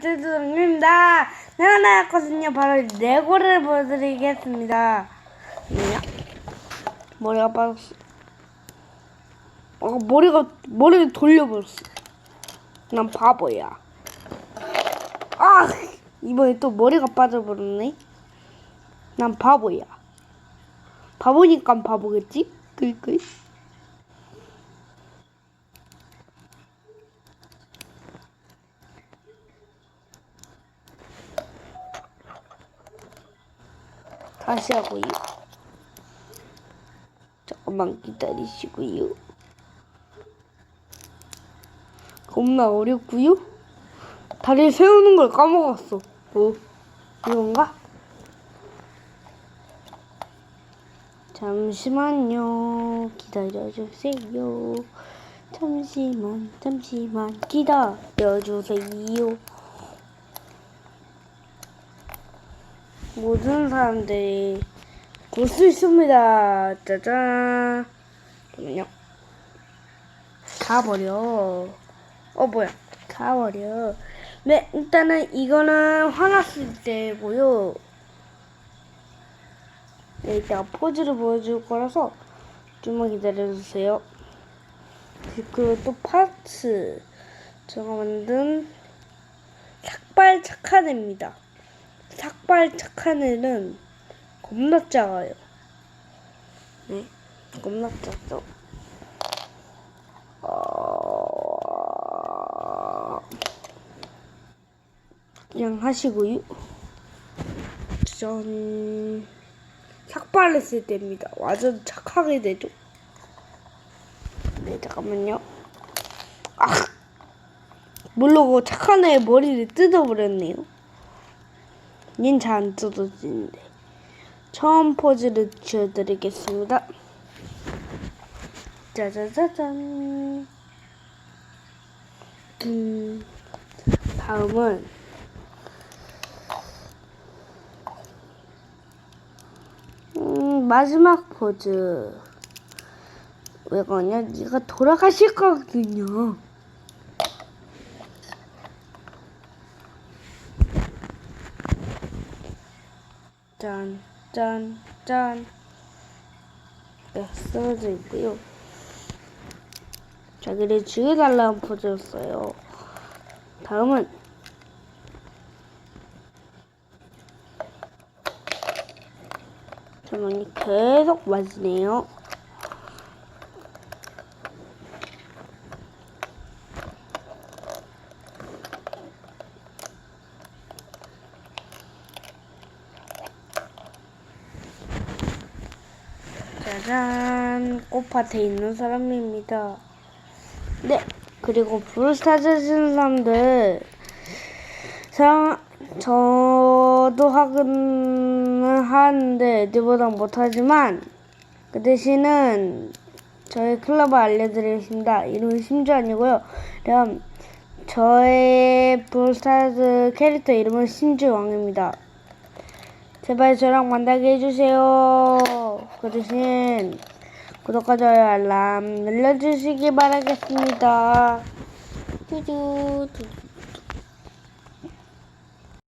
제주동입니다 내가 나왔거든요 바로 레고를 보여드리겠습니다 머리가 빠졌어. 어 머리가 머리를 돌려버렸어 난 바보야 아 이번에 또 머리가 빠져버렸네. 난 바보야. 바보니까 바보겠지? 끌끌 다시 하고요. 잠깐만 기다리시고요. 겁나 어렵고요. 다리 세우는 걸 까먹었어. 뭐 이건가? 잠시만요. 기다려주세요. 잠시만, 잠시만 기다려주세요. 모든 사람들이 볼 수 있습니다. 짜잔. 잠깐만요. 가버려. 어, 뭐야. 가버려. 네, 일단은 이거는 화났을 때고요. 네, 이따가 포즈를 보여줄 거라서 좀만 기다려주세요. 그리고 또 파츠. 제가 만든 삭발 착한애입니다. 삭발 착한 애는 겁나 작아요. 네, 겁나 작죠. 어... 그냥 하시고요. 전 삭발했을 때입니다. 완전 착하게 되죠. 네, 잠깐만요. 아, 모르고 착한 애 머리를 뜯어버렸네요. 얜잘안 뜯어지는데. 처음 포즈를 지어드리겠습니다. 짜자자잔. 음, 다음은 음, 마지막 포즈. 왜 그러냐? 네가 돌아가실 거거든요. 짠, 짠, 짠. 네, 쓰러져 있고요. 자기를 죽여달라는 포즈였어요. 다음은 저만이 계속 맞으네요. 짜잔 꽃밭에 있는 사람입니다. 네 그리고 브루스타즈 쓰는 사람들 사 저도 하기는 하는데 애들보다 못하지만 그 대신은 저희 클럽을 알려드리겠습니다. 이름은 심주 아니고요. 그럼 저의 브루스타즈 캐릭터 이름은 심주왕입니다. 제발 저랑 만나게 해주세요. 그 대신 구독과 좋아요 알람 눌러주시기 바라겠습니다. 뚜두 뚜두